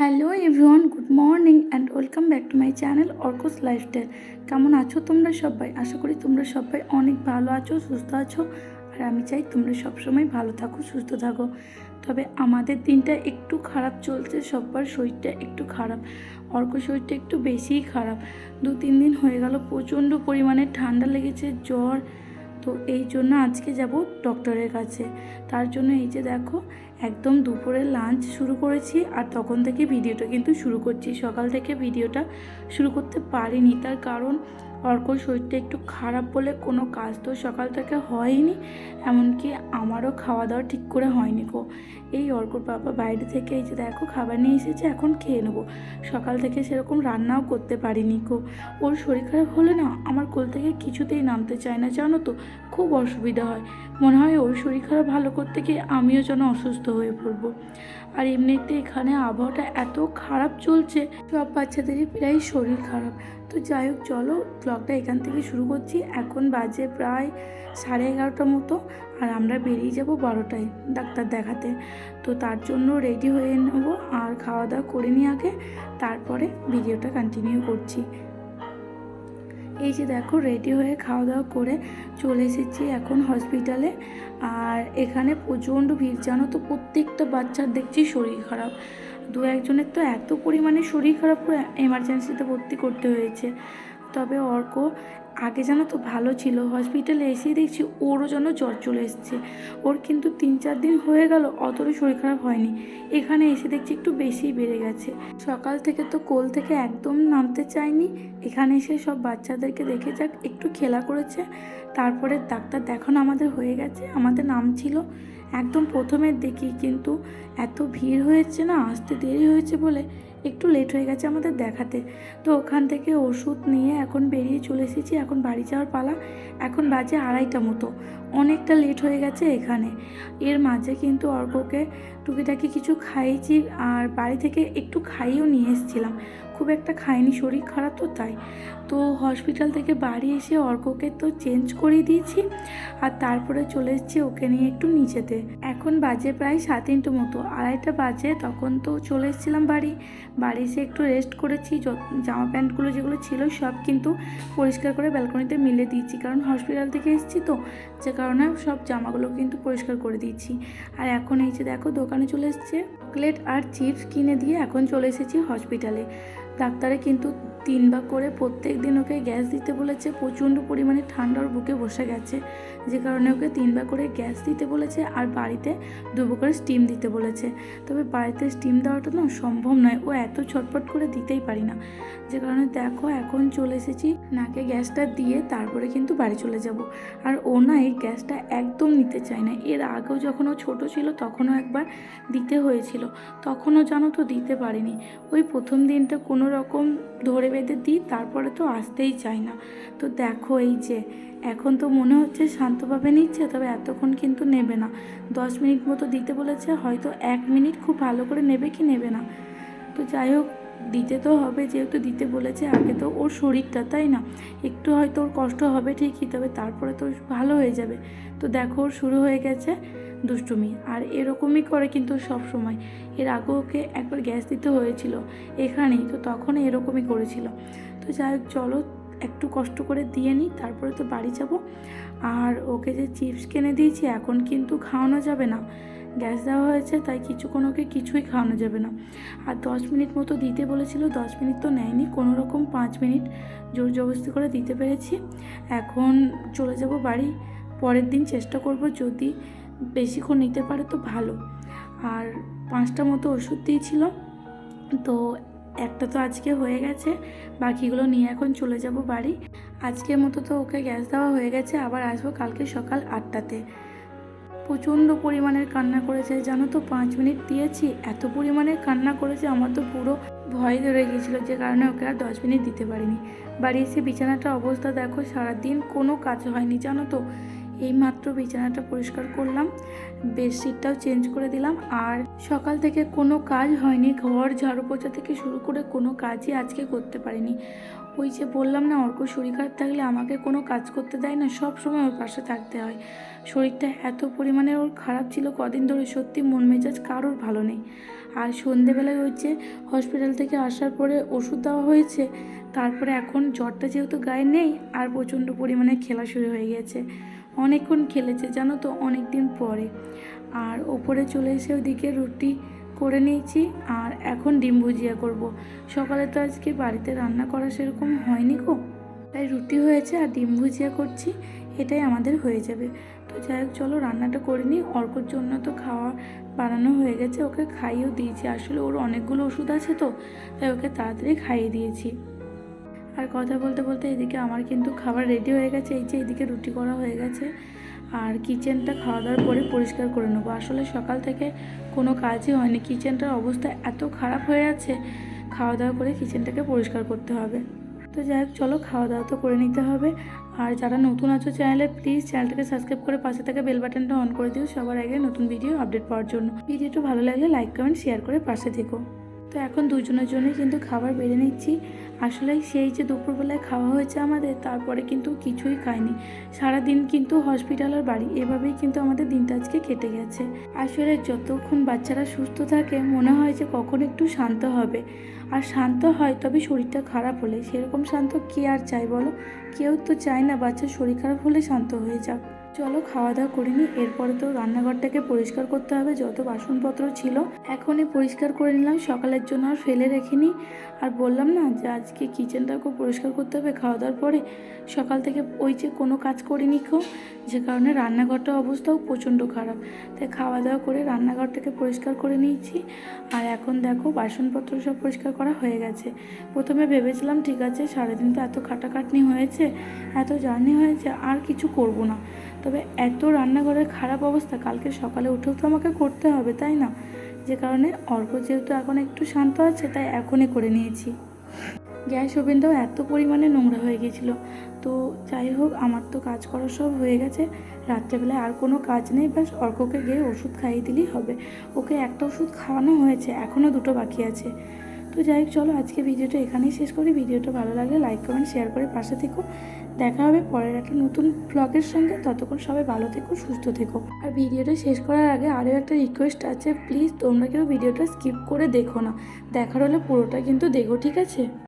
Hello everyone, good morning and welcome back to my channel অর্কস lifestyle. কেমন আছো তোমরা সবাই? আশা করি তোমরা সবাই অনেক ভালো আছো, সুস্থ আছো আর আমি চাই তোমরা সবসময় ভালো থাকো, সুস্থ থাকো। তবে আমাদের দিনটা একটু খারাপ চলছে, সবার শরীরটা একটু খারাপ অর্ক শরীরটা একটু বেশিই খারাপ। দু তিন দিন হয়ে গেল, প্রচণ্ড পরিমাণে ঠান্ডা লেগেছে, জ্বর তো এই জন্য আজকে যাব ডক্টরের কাছে। তার জন্য এই যে দেখো, একদম দুপুরে লাঞ্চ শুরু করেছি আর তখন থেকে ভিডিওটা কিন্তু শুরু করছি। সকাল থেকে ভিডিওটা শুরু করতে পারিনি। তার কারণ অর্কর শরীরটা একটু খারাপ বলে কোনো কাজ তো সকাল থেকে হয়নি, এমনকি আমারও খাওয়া দাওয়া ঠিক করে হয়নি গো। এই অর্কর বাবা বাইরে থেকে এই যে দেখো খাবার নিয়ে এসেছে, এখন খেয়ে নেব। সকাল থেকে সেরকম রান্নাও করতে পারিনি গো। ওর শরীর খারাপ হলে না আমার কোল থেকে কিছুতেই নামতে চায় না, জানো তো? খুব অসুবিধা হয়। মনে হয় ওর শরীর খারাপ ভালো করতে গিয়ে আমিও যেন অসুস্থ হয়ে পড়ব। আর এমনিতে এখানে আবহাওয়াটা এত খারাপ চলছে, সব বাচ্চাদেরই প্রায় শরীর খারাপ। তো যাই হোক, চলো ব্লগটা এখান থেকে শুরু করছি। এখন বাজে প্রায় সাড়ে এগারোটা মতো আর আমরা বেরিয়ে যাব বারোটায় ডাক্তার দেখাতে। তো তার জন্য রেডি হয়ে নেব আর খাওয়া দাওয়া করে নিই আগে, তারপরে ভিডিওটা কন্টিনিউ করছি। এই যে দেখো রেডি হয়ে খাওয়া দাওয়া করে চলে এসেছি এখন হসপিটালে আর এখানে প্রচণ্ড ভিড়, জানো তো? প্রত্যেকটা বাচ্চার দেখছি শরীর খারাপ। দু একজনের তো এত পরিমাণে শরীর খারাপ করে এমার্জেন্সিতে ভর্তি করতে হয়েছে। তবে অর্ক আগে জানো তো ভালো ছিল হসপিটালে এসেই দেখছি ওরও যেন জ্বর চলে এসছে। ওর কিন্তু তিন চার দিন হয়ে গেল, অতটা শরীর খারাপ হয়নি। এখানে এসে দেখছি একটু বেশিই বেড়ে গেছে। সকাল থেকে তো কোল থেকে একদম নামতে চায়নি এখানে এসে সব বাচ্চাদেরকে দেখে যাক, একটু খেলা করেছে। তারপরে ডাক্তার দেখানো আমাদের হয়ে গেছে, আমাদের নাম ছিল। একদম প্রথমের দেখি কিন্তু এত ভিড় হয়েছে না, আসতে দেরি হয়েছে বলে একটু লেট হয়ে গেছে আমাদের দেখাতে। তো ওখান থেকে ওষুধ নিয়ে এখন বেরিয়ে চলে এসেছি, এখন বাড়ি যাওয়ার পালা। এখন বাজে আড়াইটা মতো। অনেকটা লেট হয়ে গেছে এখানে। এর মাঝে কিন্তু অর্ককে টুকিটাকি কিছু খাইয়েছি আর বাড়ি থেকে একটু খাইয়েও নিয়ে এসেছিলাম। খুব একটা খাইনি, শরীর খারাপ তো তাই। তো হসপিটাল থেকে বাড়ি এসে অর্ককে তো চেঞ্জ করে দিয়েছি আর তারপরে চলে এসেছি ওকে নিয়ে একটু নিচেতে। এখন বাজে প্রায় সাত তিনটে মতো। আড়াইটা বাজে তখন তো চলে এসেছিলাম বাড়ি। বাড়ি এসে একটু রেস্ট করেছি জামা প্যান্টগুলো যেগুলো ছিল সব কিন্তু পরিষ্কার করে ব্যালকনিতে মিলে দিয়েছি। কারণ হসপিটাল থেকে এসেছি তো, যে কারণে সব জামাগুলো কিন্তু পরিষ্কার করে দিয়েছি। আর এখন এই যে দেখো দোকানে চলে এসেছে। চকলেট আর চিপস কিনে দিয়ে এখন চলে এসেছি হসপিটালে। ডাক্তারে কিন্তু তিনবার করে প্রত্যেক দিন ওকে গ্যাস দিতে বলেছে, প্রচণ্ড পরিমাণে ঠান্ডা ওর বুকে বসে গেছে। যে কারণে ওকে তিনবার করে গ্যাস দিতে বলেছে আর বাড়িতে দুবার করে স্টিম দিতে বলেছে। তবে বাড়িতে স্টিম দেওয়াটা না সম্ভব নয়, ও এত ছটফট করে দিতেই পারি না। যে কারণে দেখো এখন চলে এসেছি নাকে গ্যাসটা দিয়ে তারপরে কিন্তু বাড়ি চলে যাব। আর ও না এই গ্যাসটা একদম নিতে চায় না। এর আগেও যখন ও ছোটো ছিল তখনও একবার দিতে হয়েছিল। তখনও জানো তো দিতে পারিনি। ওই প্রথম দিনটা কোনো রকম ধরে বেঁধে দিই, তারপরে তো আসতেই চায় না। তো দেখো এই যে, এখন তো মনে হচ্ছে শান্তভাবে নিচ্ছে, তবে এতক্ষণ কিন্তু নেবে না। দশ মিনিট মতো দিতে বলেছে, হয়তো এক মিনিট খুব ভালো করে নেবে কি নেবে না। তো যাই হোক, দিতে তো হবে, যেহেতু দিতে বলেছে, আগে তো ওর শরীরটা, তাই না? একটু হয়তো ওর কষ্ট হবে ঠিকই, তবে তারপরে তো ভালো হয়ে যাবে। তো দেখো, ওর শুরু হয়ে গেছে। দুষ্টুমি। আর এরকমই করে কিন্তু সব সময় এর আগে ওকে একবার গ্যাস দিতে হয়েছিল এখানেই, তো তখন এরকমই করেছিল। তো যাই হোক, চলো একটু কষ্ট করে দিয়ে নিই, তারপরে তো বাড়ি যাব। আর ওকে যে চিপস কিনে দিয়েছি, এখন কিন্তু খাওয়ানো যাবে না। গ্যাস দেওয়া হয়েছে, তাই কিছুক্ষণ ওকে কিছুই খাওয়ানো যাবে না। আর দশ মিনিট মতো দিতে বলেছিল, দশ মিনিট তো নেয়নি, কোনো রকম পাঁচ মিনিট জোর জবরদস্তি করে দিতে পেরেছি। এখন চলে যাব বাড়ি, পরের দিন চেষ্টা করব যদি বেশিক্ষণ নিতে পারে তো ভালো। আর পাঁচটা মতো ওষুধ দিয়েছিল। তো একটা তো আজকে হয়ে গেছে, বাকিগুলো নিয়ে এখন চলে যাব বাড়ি। আজকের মতো তো ওকে গ্যাস দেওয়া হয়ে গেছে, আবার আসব কালকে সকাল আটটাতে। প্রচণ্ড পরিমাণের কান্না করেছে, জানো তো পাঁচ মিনিট দিয়েছি, এত পরিমাণে কান্না করেছে, আমার তো পুরো ভয় ধরে গিয়েছিল যে কারণে ওকে আর দশ মিনিট দিতে পারিনি। বাড়ি এসে বিছানাটার অবস্থা দেখো, সারাদিন কোনো কাজ হয়নি, জানো তো। এইমাত্র বিছানাটা পরিষ্কার করলাম, বেডশিটটাও চেঞ্জ করে দিলাম, আর সকাল থেকে কোনো কাজ হয়নি, ঘর ঝাড়ু পোছা থেকে শুরু করে কোনো কাজই আজকে করতে পারিনি। ওই যে বললাম না, অর্ক শরীর খারাপ থাকলে আমাকে কোনো কাজ করতে দেয় না, সব সময় ওর পাশে থাকতে হয়। শরীরটা এত পরিমাণে ওর খারাপ ছিল, কদিন ধরে সত্যি মন মেজাজ কারোর ভালো নেই। আর সন্ধেবেলায় হচ্ছে হসপিটাল থেকে আসার পরে ওষুধ দেওয়া হয়েছে, তারপরে এখন জ্বরটা যেহেতু গায়ে নেই, আর প্রচণ্ড পরিমাণে খেলা শুরু হয়ে গেছে। অনেকক্ষণ খেলেছে, জানো তো অনেক দিন পরে। আর ওপরে চলে এসে ওদিকে রুটি করে নিয়েছি, আর এখন ডিম ভুজিয়া করব। সকালে তো আজকে বাড়িতে রান্না করা সেরকম হয়নি গো। তাই রুটি হয়েছে আর ডিম ভুজিয়া করছি, এটাই আমাদের হয়ে যাবে। তো যাই হোক, চলো রান্নাটা করে নিই। অর্কর জন্য তো খাওয়া বানানো হয়ে গেছে, ওকে খাইয়েও দিয়েছি। আসলে ওর অনেকগুলো ওষুধ আছে তো, তাই ওকে তাড়াতাড়ি খাইয়ে দিয়েছি। আর কথা বলতে বলতে এদিকে আমার কিন্তু খাবার রেডি হয়ে গেছে, এই যে এদিকে রুটি করা হয়ে গেছে। আর কিচেনটা খাওয়া দাওয়ার পরে পরিষ্কার করে নেব। আসলে সকাল থেকে কোনো কাজই হয়নি। কিচেনটার অবস্থা এত খারাপ হয়ে আছে, খাওয়া দাওয়া করে কিচেনটাকে পরিষ্কার করতে হবে। তো যাই হোক, চলো খাওয়া দাওয়া তো করে নিতে হবে। আর যারা নতুন আছো চ্যানেলে প্লিজ চ্যানেলটাকে সাবস্ক্রাইব করে পাশে থাকা বেল বাটনটা অন করে দিও সবার আগে নতুন ভিডিও আপডেট পাওয়ার জন্য। ভিডিওটা ভালো লাগলে লাইক কমেন্ট শেয়ার করে পাশে থেকো। তো এখন দুজনের জন্যই কিন্তু খাবার বেড়ে নিচ্ছি। আসলে সেই যে দুপুরবেলায় খাওয়া হয়েছে আমাদের, তারপরে কিন্তু কিছুই খাইনি। সারাদিন কিন্তু হসপিটাল আর বাড়ি, এভাবেই কিন্তু আমাদের দিনটা আজকে কেটে গেছে। আসলে যতক্ষণ বাচ্চারা সুস্থ থাকে, মনে হয় যে কখন একটু শান্ত হবে। আর শান্ত হয়, তবে শরীরটা খারাপ হলে, সেরকম শান্ত কে আর চাই বলো? কেউ তো চায় না বাচ্চার শরীর খারাপ হলে শান্ত হয়ে যাক। চলো খাওয়া দাওয়া করিনি। এরপরে তো রান্নাঘরটাকে পরিষ্কার করতে হবে। যত বাসনপত্র ছিল, এখনই পরিষ্কার করে নিলাম। সকালের জন্য আর ফেলে রেখিনি। আর বললাম না যে, আজকে কিচেনটাকেও পরিষ্কার করতে হবে খাওয়া দাওয়ার পরে। সকাল থেকে ওই যে কোনো কাজ করিনি কেউ যে কারণে রান্নাঘরটার অবস্থাও প্রচণ্ড খারাপ। তাই খাওয়া দাওয়া করে রান্নাঘরটাকে পরিষ্কার করে নিয়েছি। আর এখন দেখো, বাসনপত্র সব পরিষ্কার করা হয়ে গেছে। প্রথমে ভেবেছিলাম, ঠিক আছে, সারাদিন তো এত খাটাখাটনি হয়েছে, এত জার্নি হয়েছে, আর কিছু করব না। তবে এত রান্নাঘরের খারাপ অবস্থা, কালকে সকালে উঠেও তো আমাকে করতে হবে, তাই না? যে কারণে অর্ক যেহেতু এখন একটু শান্ত আছে, তাই এখনই করে নিয়েছি। গ্যাস ওভেনটাও এত পরিমাণে নোংরা হয়ে গেছিল তো যাই হোক, আমার তো কাজ করা সব হয়ে গেছে। রাত্রেবেলায় আর কোনো কাজ নেই, ব্যাস অর্ককে গিয়ে ওষুধ খাইয়ে দিলেই হবে। ওকে একটা ওষুধ খাওয়ানো হয়েছে এখনও দুটো বাকি আছে। তো যাই হোক, চলো আজকে ভিডিওটা এখানেই শেষ করি। ভিডিওটা ভালো লাগলে লাইক কমেন্ট শেয়ার করে পাশে থেকো। দেখা হবে পরের একটা নতুন ব্লগের সঙ্গে। ততক্ষণ সবাই ভালো থেকো, সুস্থ থেকো। আর ভিডিওটা শেষ করার আগে আরও একটা রিকোয়েস্ট আছে। প্লিজ তোমরা কেউ ভিডিওটা স্কিপ করে দেখো না। দেখার হলে পুরোটা কিন্তু দেখো, ঠিক আছে?